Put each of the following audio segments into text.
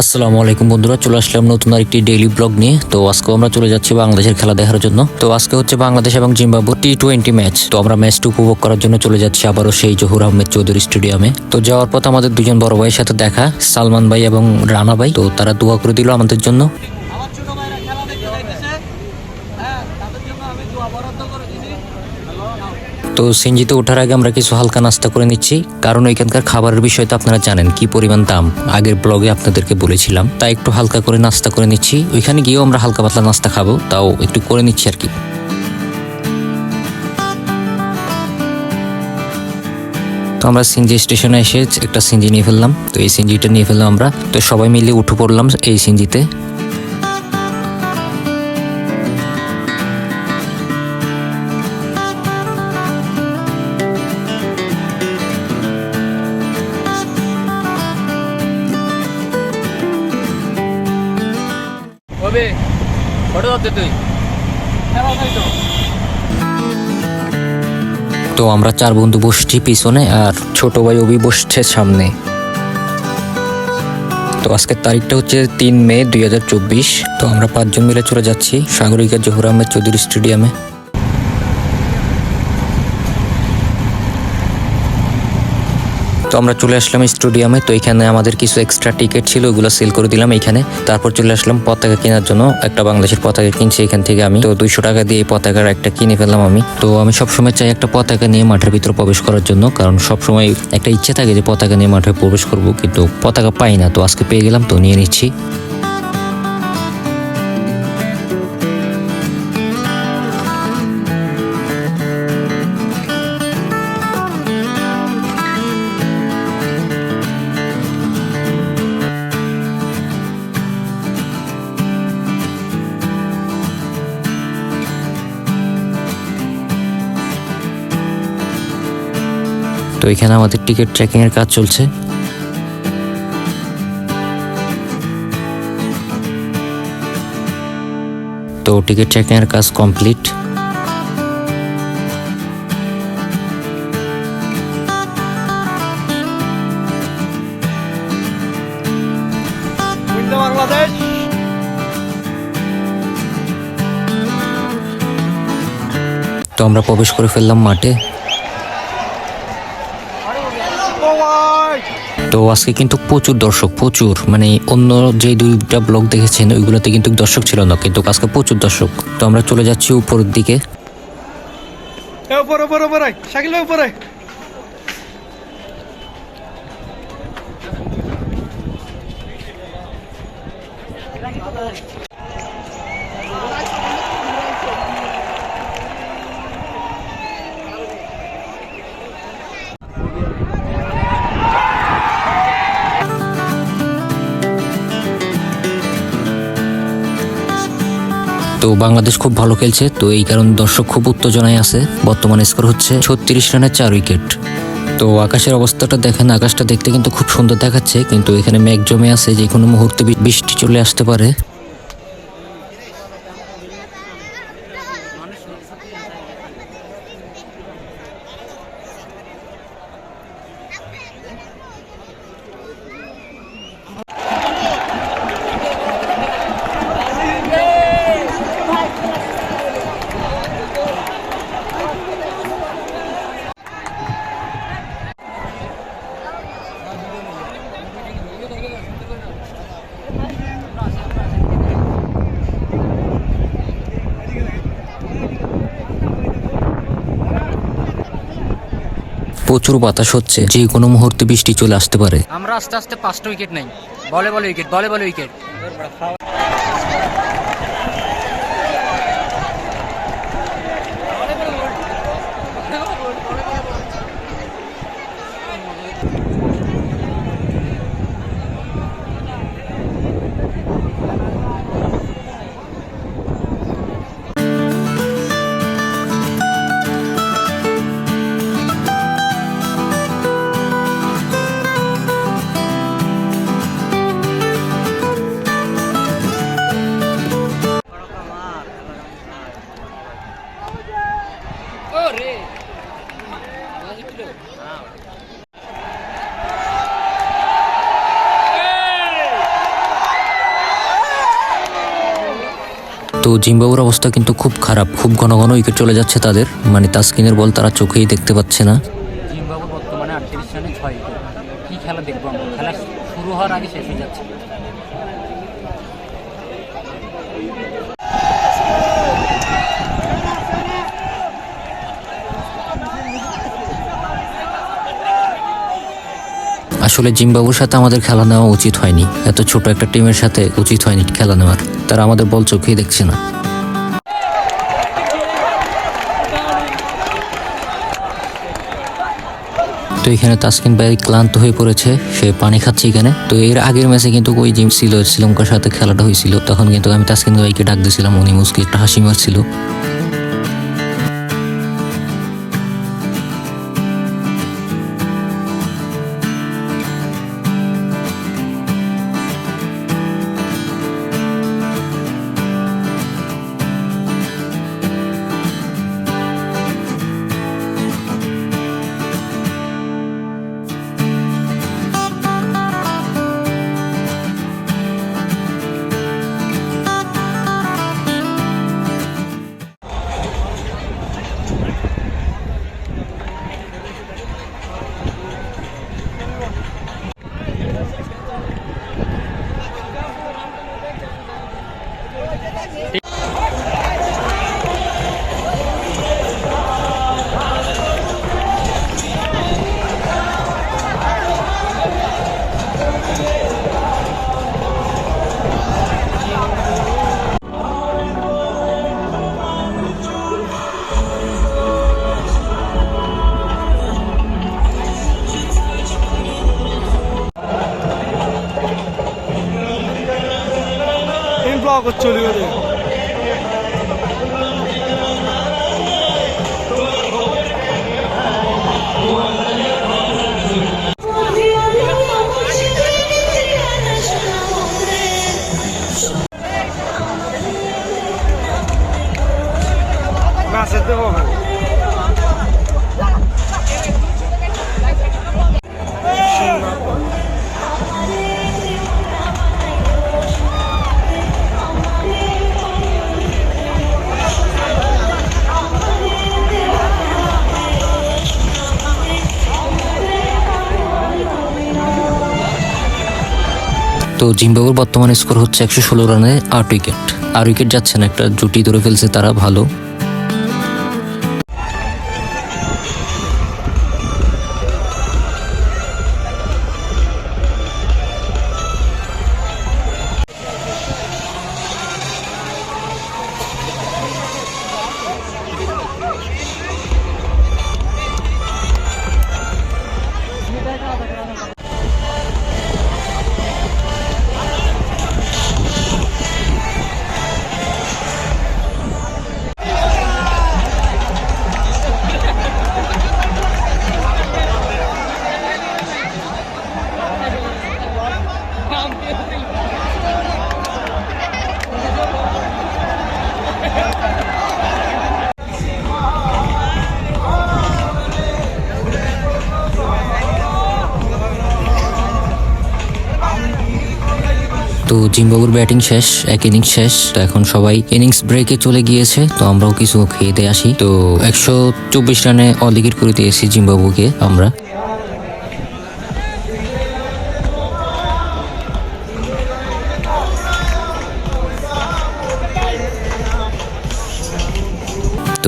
আসসালামু আলাইকুম বন্ধুরা, চলে আসলাম নতুন আরেকটি ডেইলি ব্লগ নিয়ে। তো আজকে আমরা চলে যাচ্ছি বাংলাদেশের খেলা দেখার জন্য। তো আজকে হচ্ছে বাংলাদেশ এবং জিম্বাবু টি টোয়েন্টি ম্যাচ তো আমরা ম্যাচটি উপভোগ করার জন্য চলে যাচ্ছি আবারও সেই জহুর আহমেদ চৌধুরী স্টেডিয়ামে তো যাওয়ার পথে আমাদের দুজন বড় ভাইয়ের সাথে দেখা, সালমান ভাই এবং রানা ভাই। তো তারা দোয়া করে দিল আমাদের জন্য আমার ছোট ভাইরা খেলা দেখতে দেখতেছে হ্যাঁ তাদের জন্য আমি দোয়া বরাদ্দ করে দিছি তো সিঞ্জিতে ওঠার আগে আমরা কিছু হালকা নাস্তা করে নিচ্ছি। কারণ ওইখানকার খাবারের বিষয় তো আপনারা জানেন, কি পরিমাণ দাম। আগের ব্লগে আপনাদেরকে বলেছিলাম, তাই একটু হালকা করে নাস্তা করে নিচ্ছি। ওইখানে গিয়েও আমরা হালকা পাতলা নাস্তা খাব, তাও একটু করে নিচ্ছি আর কি। তো আমরা সিঞ্জি স্টেশনে এসে একটা সিঞ্জি নিয়ে ফেললাম। তো এই সিঞ্জিটা নিয়ে ফেললাম আমরা। তো সবাই মিলে উঠে পড়লাম এই সিনজিতে। তুই তো। তো আমরা চার বন্ধু বসছি পিছনে আর ছোট ভাই অভি বসছে সামনে। তো আজকের তারিখটা হচ্ছে তিন মে দুই হাজার চব্বিশ। তো আমরা পাঁচজন মিলে চলে যাচ্ছি সাগরিকা জহুর আহমেদ চৌধুরী স্টেডিয়ামে। আমরা চলে আসলাম স্টুডিয়ামে। তো এখানে আমাদের কিছু এক্সট্রা টিকিট ছিল, ওগুলো সেল করে দিলাম এখানে। তারপর চলে আসলাম পতাকা কেনার জন্য। একটা বাংলাদেশের পতাকা কিনছি এখান থেকে আমি। তো দুইশো টাকা দিয়ে এই পতাকার একটা কিনে ফেললাম আমি। তো আমি সবসময় চাই একটা পতাকা নিয়ে মাঠের ভিতরে প্রবেশ করার জন্য। কারণ সবসময় একটা ইচ্ছে থাকে যে পতাকা নিয়ে মাঠে প্রবেশ করব, কিন্তু পতাকা পাই না। তো আজকে পেয়ে গেলাম, তো নিয়ে নিচ্ছি। তো এখানে আমাদের টিকিট ট্র্যাকিং এর কাজ চলছে। তো টিকিট ট্র্যাকিং এর কাজ কমপ্লিট। তো আমরা প্রবেশ করে ফেললাম মাঠে। তো আজকে কিন্তু প্রচুর দর্শক প্রচুর। মানে অন্য যে দুইটা ব্লগ দেখেছেন ওইগুলোতে কিন্তু দর্শক ছিল না কিন্তু আজকে প্রচুর দর্শক। তো আমরা চলে যাচ্ছি উপরের দিকে। উপরে উপরে উপরে। শাকিল উপরে। তো বাংলাদেশ খুব ভালো খেলছে, তো এই কারণে দর্শক খুব উত্তেজনায় আছে। বর্তমানে স্কোর হচ্ছে ছত্রিশ রানের চার উইকেট তো আকাশের অবস্থাটা দেখেন, আকাশটা দেখতে কিন্তু খুব সুন্দর দেখাচ্ছে, কিন্তু এখানে মেঘ জমে আছে যে কোনো মুহূর্তে বৃষ্টি চলে আসতে পারে। প্রচুর বাতাস হচ্ছে, যে কোনো মুহূর্তে বৃষ্টি চলে আসতে পারে। আমরা আস্তে আস্তে পাঁচটা উইকেট নেই। বলে বলে উইকেট বলে বলে উইকেট তো জিম্বাবুর অবস্থা কিন্তু খুব খারাপ। খুব ঘন ঘন উইকেট চলে যাচ্ছে তাদের। মানে তাস্কিনের বল তারা চোখেই দেখতে পাচ্ছে না। জিম্বাবু বর্তমানে আটত্রিশ রানে ছয় কি খেলা দেখব খেলা শুরু হওয়ার আগে শেষ হয়ে যাচ্ছে। আসলে জিম্বাবুর সাথে আমাদের খেলা নেওয়া উচিত হয়নি। এত ছোট একটা টিমের সাথে উচিত হয়নি খেলা নেওয়ার। তারা আমাদের বল চোখেই দেখছে না। তো এখানে তাসকিন ভাই ক্লান্ত হয়ে পড়েছে, সে পানি খাচ্ছে এখানে। তো এর আগের ম্যাচে কিন্তু ওই জিম ছিল, শ্রীলঙ্কার সাথে খেলাটা হয়েছিল। তখন কিন্তু আমি তাসকিন ভাইকে ডাক দিয়েছিলাম, উনি মুসকি একটা হাসি মারছিল। তিন হবে তো জিম্বাবুর বর্তমানে স্কোর হচ্ছে একশো ষোলো রানে আট উইকেট। আর উইকেট যাচ্ছে না, একটা জুটি ধরে ফেলছে তারা ভালো। জিম্বাবুর ব্যাটিং শেষ, এক ইনিংস শেষ। তো এখন সবাই ইনিংস ব্রেকে চলে গিয়েছে, তো আমরাও কিছু খেয়ে দিয়ে আসি। তো একশো চব্বিশ রানে অলিগির করে দিয়েছি জিম্বাবুকে আমরা।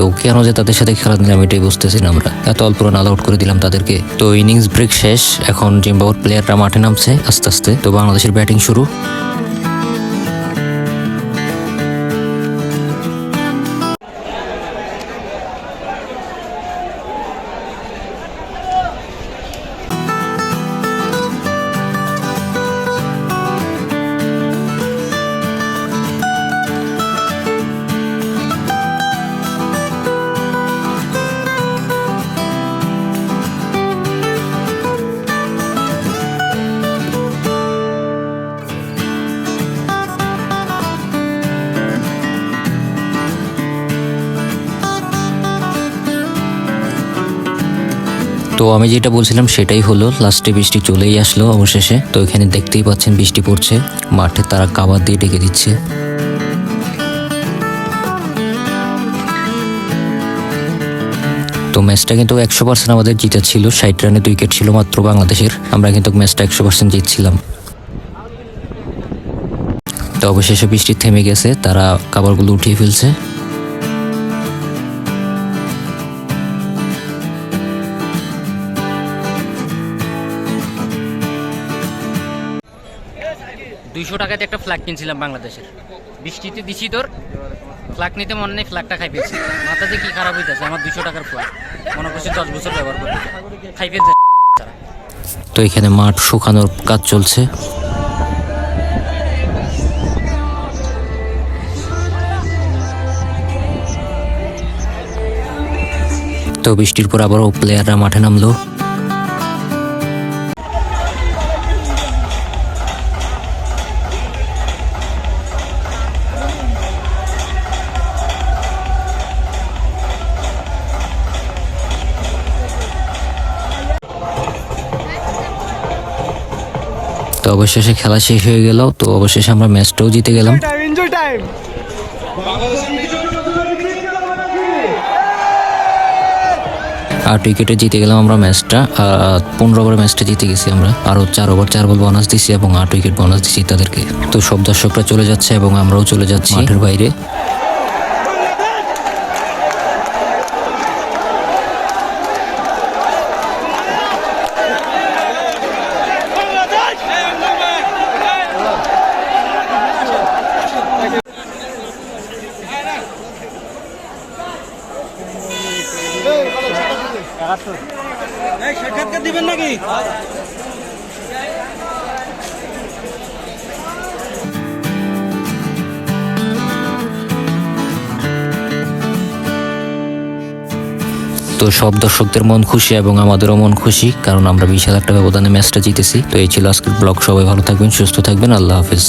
তো কেন যে তাদের সাথে খেলা দিলাম এটাই বুঝতেছি না আমরা। এত অল্প রান আউট করে দিলাম তাদেরকে। তো ইনিংস ব্রেক শেষ, এখন জিম্বাবুর প্লেয়াররা মাঠে নামছে আস্তে আস্তে। তো বাংলাদেশের ব্যাটিং শুরু। আমি যেটা বলছিলাম সেটাই হলো, লাস্টে বৃষ্টি চলেই আসলো অবশেষে। তো এখানে দেখতেই পাচ্ছেন বৃষ্টি পড়ছে, মাঠে তারা কাবার দিয়ে ডেকে দিচ্ছে। তো ম্যাচটা কিন্তু একশো পার্সেন্ট আমাদের জিতা ছিল, ষাট রানে উইকেট ছিল মাত্র বাংলাদেশের। আমরা কিন্তু ম্যাচটা একশো পার্সেন্ট জিতছিলাম। তো অবশেষে বৃষ্টি থেমে গেছে, তারা কাবারগুলো উঠিয়ে ফেলছে। দুইশো টাকাতে একটা ফ্ল্যাগ কিনছিলাম বাংলাদেশের। বৃষ্টিতে দিছি তোর, ফ্ল্যাগ নিতে মনে নেই, ফ্ল্যাগটা খাই ফেলছি। মাথা যে কি খারাপ হইতেছে, আমার দুইশো টাকার ফ্ল্যাগ। মনে করছি দশ বছর ব্যবহার করব খাই তারা। তো এখানে মাঠ শুকানোর কাজ চলছে। তো বৃষ্টির পর আবারও প্লেয়াররা মাঠে নামলো। অবশেষে খেলা শেষ হয়ে গেল তো অবশেষে আমরা ম্যাচটাও জিতে গেলাম। আর আট উইকেটে জিতে গেলাম আমরা ম্যাচটা। পনেরো ওভার ম্যাচটা জিতে গেছি আমরা। আরও চার ওভার চার বল বোনাস দিছি এবং আট উইকেট বোনাস দিছি তাদেরকে। তো সব দর্শকরা চলে যাচ্ছে এবং আমরাও চলে যাচ্ছি। মাঠের বাইরে। সাক্ষাৎকার দিবেন নাকি? তো সব দর্শকদের মন খুশি এবং আমাদেরও মন খুশি, কারণ আমরা বিশাল একটা ব্যবধানে ম্যাচটা জিতেছি। তো এই ছিল আজকের ব্লগ। সবাই ভালো থাকবেন, সুস্থ থাকবেন। আল্লাহ হাফিজ।